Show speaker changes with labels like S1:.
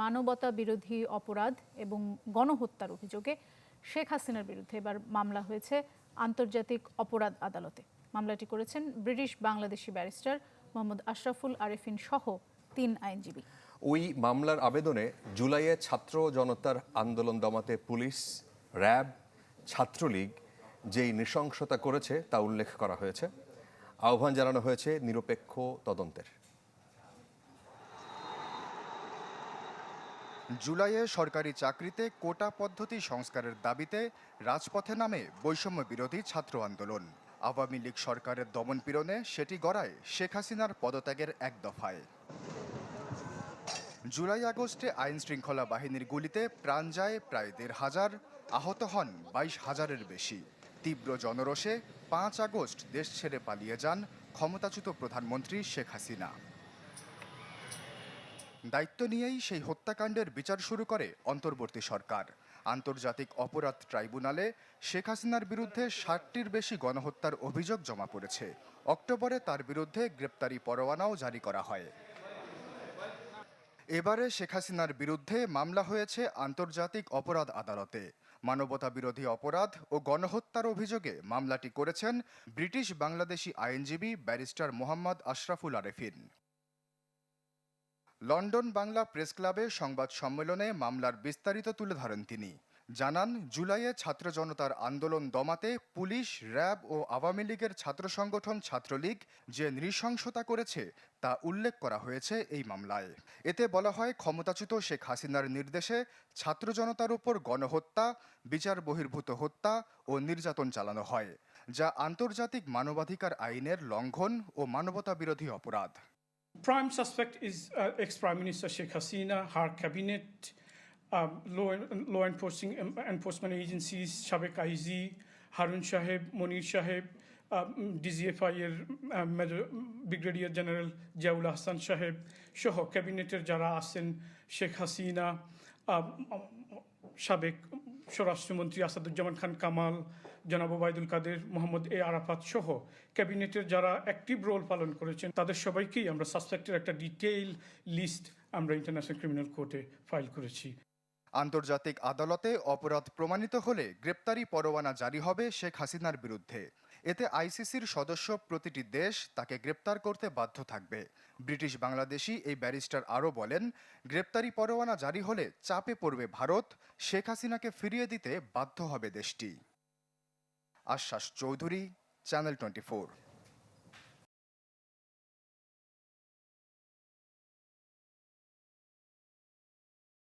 S1: মানবতা বিরোধী অপরাধ এবং গণহত্যার অভিযোগে শেখ হাসিনার বিরুদ্ধে এবার মামলা হয়েছে আন্তর্জাতিক অপরাধ আদালতে। মামলাটি করেছেন ব্রিটিশ বাংলাদেশি ব্যারিস্টার মোহাম্মদ আশরাফুল আরেফিন সহ তিন আইনজীবী।
S2: ওই মামলার আবেদনে জুলাইয়ে ছাত্র জনতার আন্দোলন দমাতে পুলিশ, র্যাব, ছাত্রলীগ যেই নৃশংসতা করেছে তা উল্লেখ করা হয়েছে। আহ্বান জানানো হয়েছে নিরপেক্ষ তদন্তের।
S3: জুলাইয়ে সরকারি চাকরিতে কোটা পদ্ধতি সংস্কারের দাবিতে রাজপথে নামে বৈষম্য বিরোধী ছাত্র আন্দোলন। আওয়ামী লীগ সরকারের দমন পীড়নে সেটি গড়ায় শেখ হাসিনার পদত্যাগের এক দফায়। জুলাই আগস্টে আইন শৃঙ্খলা বাহিনীর গুলিতে প্রাণ যায় প্রায় দেড় হাজার, আহত হন বাইশ হাজারের বেশি। তীব্র জনরোষে পাঁচ আগস্ট দেশ ছেড়ে পালিয়ে যান ক্ষমতাচ্যুত প্রধানমন্ত্রী শেখ হাসিনা। দায়িত্ব নিয়েই সেই হত্যাকাণ্ডের বিচার শুরু করে অন্তর্বর্তী সরকার। আন্তর্জাতিক অপরাধ ট্রাইব্যুনালে শেখ হাসিনার বিরুদ্ধে ষাটটির বেশি গণহত্যার অভিযোগ জমা পড়েছে। অক্টোবরে তার বিরুদ্ধে গ্রেপ্তারি পরোয়ানাও জারি করা হয়। এবারে শেখ হাসিনার বিরুদ্ধে মামলা হয়েছে আন্তর্জাতিক অপরাধ আদালতে। মানবতা বিরোধী অপরাধ ও গণহত্যার অভিযোগে মামলাটি করেছেন ব্রিটিশ বাংলাদেশি আইনজীবী barrister Mohammad Ashraful Arefin. London Bangla press ক্লাবে সংবাদ সম্মেলনে মামলার বিস্তারিত তুলে ধরেন তিনি। জানান, জুলাইয়ে ছাত্র জনতার আন্দোলন দমাতে পুলিশ, র্যাব ও আওয়ামী লীগের ছাত্র সংগঠন ছাত্রলীগ যে নৃশংসতা করেছে, তা উল্লেখ করা হয়েছে এই মামলায়। এতে বলা হয়, ক্ষমতাচ্যুত শেখ হাসিনার নির্দেশে ছাত্র জনতার উপর গণহত্যা, বিচার বহির্ভূত হত্যা ও নির্যাতন চালানো হয়, যা আন্তর্জাতিক মানবাধিকার আইনের লঙ্ঘন ও মানবতা বিরোধী অপরাধ।
S4: Prime suspect is uh, ex-Prime Minister Sheikh Hasina, her cabinet, um, law, law enforcing, um, enforcement agencies, Shabek Aizi, Harun Shaheb, Monir Shaheb, um, um, brigadier general Ziaul Hasan সাহেব সহ ক্যাবিনেটের যারা আছেন শেখ হাসিনা um, সাবেক স্বরাষ্ট্রমন্ত্রী আসাদুজ্জামান খান কামাল, জনাব ওবায়দুল কাদের, মোহাম্মদ এ আরাফাত সহ ক্যাবিনেটের যারা অ্যাক্টিভ রোল পালন করেছেন, তাদের সবাইকেই আমরা সাসপেক্টের একটা ডিটেইল লিস্ট আমরা ইন্টারন্যাশনাল ক্রিমিনাল কোর্টে ফাইল করেছি।
S3: আন্তর্জাতিক আদালতে অপরাধ প্রমাণিত হলে গ্রেপ্তারি পরোয়ানা জারি হবে শেখ হাসিনার বিরুদ্ধে। এতে আইসিসির সদস্য প্রতিটি দেশ তাকে গ্রেপ্তার করতে বাধ্য থাকবে। ব্রিটিশ বাংলাদেশি এই ব্যারিস্টার আরও বলেন, গ্রেপ্তারি পরোয়ানা জারি হলে চাপে পড়বে ভারত, শেখ হাসিনাকে ফিরিয়ে দিতে বাধ্য হবে দেশটি। আশ্বাস চৌধুরী, চ্যানেল টোয়েন্টি